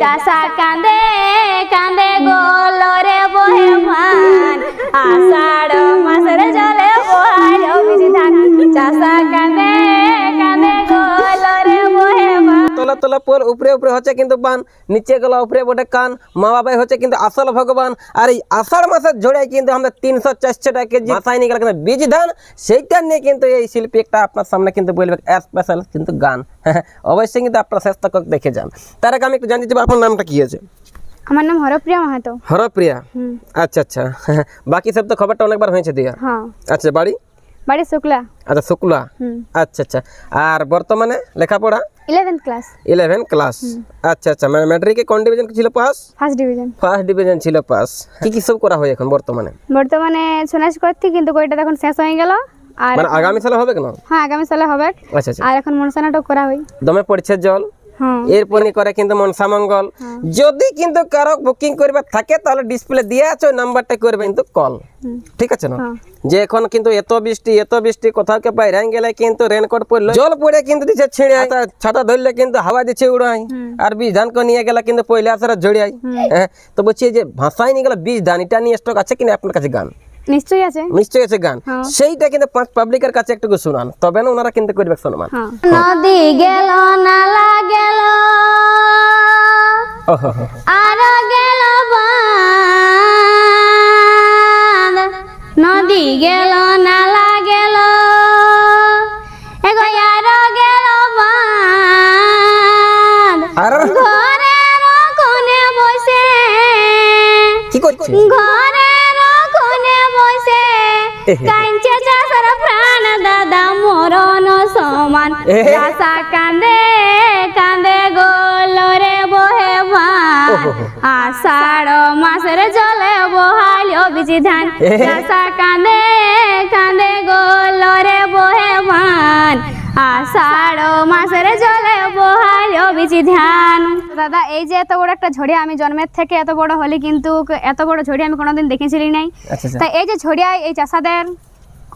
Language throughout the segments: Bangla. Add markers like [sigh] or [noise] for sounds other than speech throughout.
চাষা কান্দে কান্দে গোলরে বহে মান আষাঢ় তলা পোল উপরে উপরে হচ্ছে কিন্তু বান নিচে গেল উপরে বটে কান মা বাবাই হচ্ছে কিন্তু আসল ভগবান। আর এই আষাঢ় মাসের ঝড়ে কিন্তু আমরা তিনশো চারশো টাকা কেজি গেল কিন্তু বীজ ধান সেইটা নিয়ে কিন্তু এই শিল্পী একটা আপনার সামনে কিন্তু বলবে স্পেশাল কিন্তু গান। [laughs] অবশ্যই কিন্তু আপনার শেষ তক দেখে যান। তার আগে আমি একটু জানতে চাই আপনার নামটা কি আছে? আমার নাম হরপ্রিয়া মাহাতো। হরপ্রিয়া? আচ্ছা আচ্ছা। [laughs] বাকি সব তো খবরটা অনেকবার হয়েছে দিয়া। হ্যাঁ। আচ্ছা বাড়ি? বাড়ি শুক্লা। আচ্ছা শুক্লা। আচ্ছা আচ্ছা। আর বর্তমানে লেখাপড়া? ইলেভেন্থ ক্লাস ইলেভেন ক্লাস আচ্ছা আচ্ছা মানে ম্যাট্রিকে কোন ডিভিশন ছিল? Pass first division first division ছিল পাস কি কি সব করা হয় এখন বর্তমানে? বর্তমানে সোনাস করছি কিন্তু কইটা এখন শেষ হয়ে গেল। আর মানে আগামী সালে হবে কেন? হ্যাঁ আগামী সালে হবে। আচ্ছা আচ্ছা। আর এখন মনসানাটাও করা হয়। দমে পড়ছে জল? এরপর করে কিন্তু মনসা মঙ্গল। যদি কিন্তু কারও বুকিং করবার থাকে তাহলে ডিসপ্লে দিয়ে আছে ওই নাম্বারটা করবে কিন্তু কল ঠিক আছে না? যে এখন কিন্তু এত বৃষ্টি এত বৃষ্টি কোথাও কে বাইরে গেলে কিন্তু রেনকোট পরলো জল পড়ে কিন্তু দিচ্ছে ছিঁড়ে ছাতা- ধরলে কিন্তু হাওয়া দিচ্ছে উড়াই আর বীজ ধান করে নিয়ে গেলে কিন্তু পয়লা আসার জড়িয়াই হ্যাঁ। তো বলছি যে ভাষায় নিয়ে গেলে বীজ ধান এটা নিয়ে স্টক আছে কিনা আপনার কাছে গান? নিশ্চয়ই আছে। নিশ্চয়ই আছে গান। সেইটা কিন্তু পাঁচ পাবলিকের কাছে একটু শুনান তবে না ওনারা কিন্তু করবে সম্মান। হ্যাঁ। নদী গেল নালা গেল। আর গেল নদী গেল নালা গেল। এগো আর গেল আর ঘরের কোণে বসে কি করছে? ঘরের কোণে বসে কাঞ্চে চাষর প্রাণ দাদা মরণ সমান। চাষা কান্দে কান্দে গোলরে বহে আষাঢ় মাসের জলে বহালিও বিচি ধান। চাষা কান্দে কান্দে গোলরে দাদা এই যে এত বড় একটা ঝড়িয়া আমি জন্মের থেকে এত বড় হলি কিন্তু এত বড় ঝড়িয়া আমি কোনোদিন দেখেছিলি নাই। আচ্ছা আচ্ছা। তাই এই যে ঝড়িয়া এই চাষাদের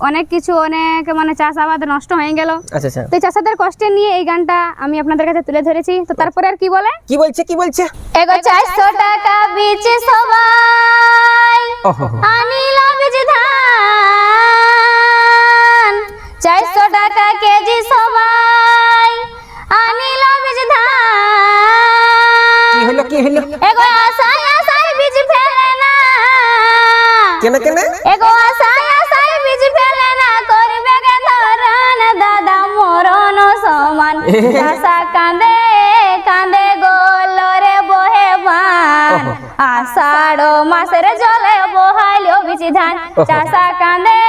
অনেক কিছু অনেক মানে চাষ আবাদ নষ্ট হয়ে গেল। আচ্ছা আচ্ছা। তো এই চাষাদের কষ্টে নিয়ে এই গানটা আমি আপনাদের কাছে তুলে ধরেছি। তো তারপরে আর কি বলে? কি বলছে কি বলছে? এগো চারশো টাকা বীজ সবাই। আনিল বীজ ধান। কেন কেন? এগো আশায় আশায় বীজ ফেলে না করবে গে ধরন? দাদা মরণ সমান। আশা কান্দে কান্দে গোলরে বহে বান আষাঢ় মাসের জলে বহাইলো বিচি ধান। চাষা কান্দে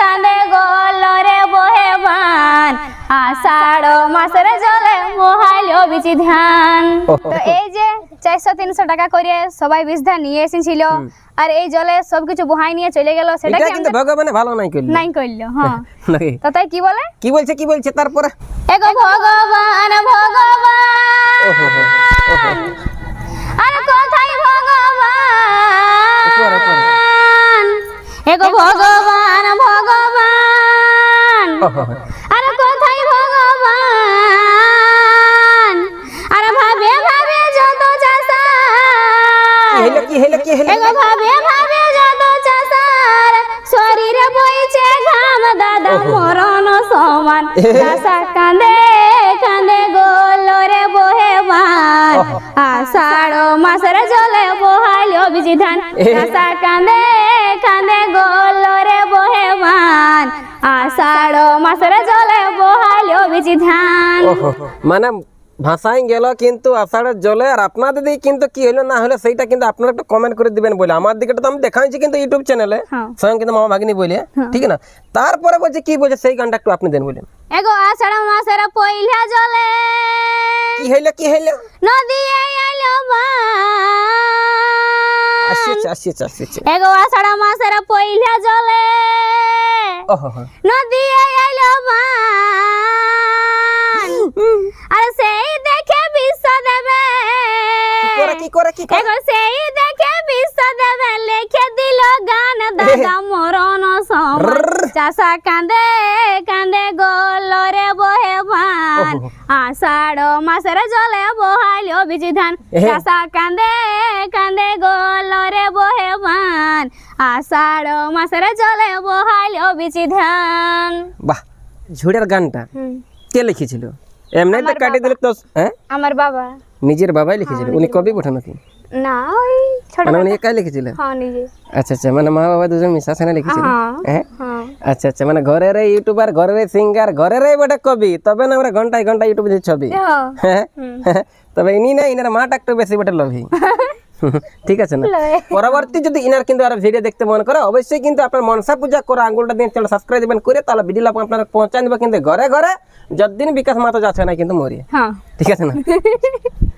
কান্দে গোলরে বহে বান আষাঢ় মাসের জলে বিচি ধান তো এই যে চারশো তিনশো টাকা করে সবাই ধান নিয়ে এসেছিল। আর এই জলে সবকিছু বহাই নিয়ে চলে গেল সেটা কিন্তু ভগবানে ভালো নাই করল। নাই করল হ্যাঁ। [laughs] তো তাই কি বলে? কি বলছে কি বলছে তারপরে? এগো ভগবান ভগবান। আর কোথায় এগো ভগবান? ভগবান। সমান চাষা কান্দে কান্দে গোলরে বহে মান। আষাঢ় মাসের জলে বহাল অভিজি ধান চাষা কান্দে কান্দে গোলরে বহে মান। আষাঢ় মাসের জলে বহাল অভিজি ধান মানে ভাষায় গেল কিন্তু আষাঢ়ের জলে আর আপনাদের দিকে কিন্তু কি হলো না হলো সেইটা কিন্তু আপনারা একটু কমেন্ট করে দিবেন বলে। আমার দিকে তো আমি দেখাইছি কিন্তু ইউটিউব চ্যানেলে হ্যাঁ। স্বয়ং কিন্তু মামা ভাগিনী বলে। ঠিক না? তারপরে বলছে কি বলছে সেই গানটা একটু আপনি দেন বলেন। এগো আষাঢ় মাসের পয়লা জলে। কি হইল কি হইল? নদী আইলো বান আসছে আসছে আসছে এগো আষাঢ় মাসের পইলা জলে। ওহো। নদী আইলো বান আর সেই কি করে কি করে? সেই দেখে বিশ্ব দেবে লিখে দিল গান দাদা মরণ সময় চাষা কান্দে কান্দে গোলরে বহে ভান। আষাঢ় মাসের জলে বহাইল বিজি ধান চাষা কান্দে কান্দে গোলরে বহে ভান। আষাঢ় মাসের জলে বহাইল বিজি ধান বাহ ঝুড়ের গানটা। কে লিখেছিল? এমনি তো কাটি দিলে তো হ্যাঁ? আমার বাবা। নিজের বাবাই লিখেছিল। উনি কবি বটে নাকি না ওই মানে উনি একাই লিখেছিল? হ্যাঁ নিজে। আচ্ছা আচ্ছা মানে মা বাবা দুজন মিশা সেনা লিখেছিল? হ্যাঁ হ্যাঁ? হ্যাঁ। আচ্ছা আচ্ছা মানে ঘরের ইউটিউবার ঘরের সিঙ্গার ঘরের বটে কবি তবে না আমরা ঘন্টায় ঘন্টায় ইউটিউবে ছবি। হ্যাঁ। হ্যাঁ? তবে ইনি না ইনার মাটা একটু বেশি বটে লোভী। [laughs] ঠিক আছে না? পরবর্তী যদি ইনার কিন্তু আর ভিডিও দেখতে মন করে অবশ্যই কিন্তু আপনার মনসা পূজা করে আঙ্গুলটা দিয়ে চ্যানেল সাবস্ক্রাইব দিবেন করে তাহলে ভিডিও আপনার পৌঁছায় দেবে কিন্তু ঘরে ঘরে যতদিন বিকাশ মাতা যাচ্ছে না কিন্তু মরি হ্যাঁ। ঠিক আছে না? [laughs]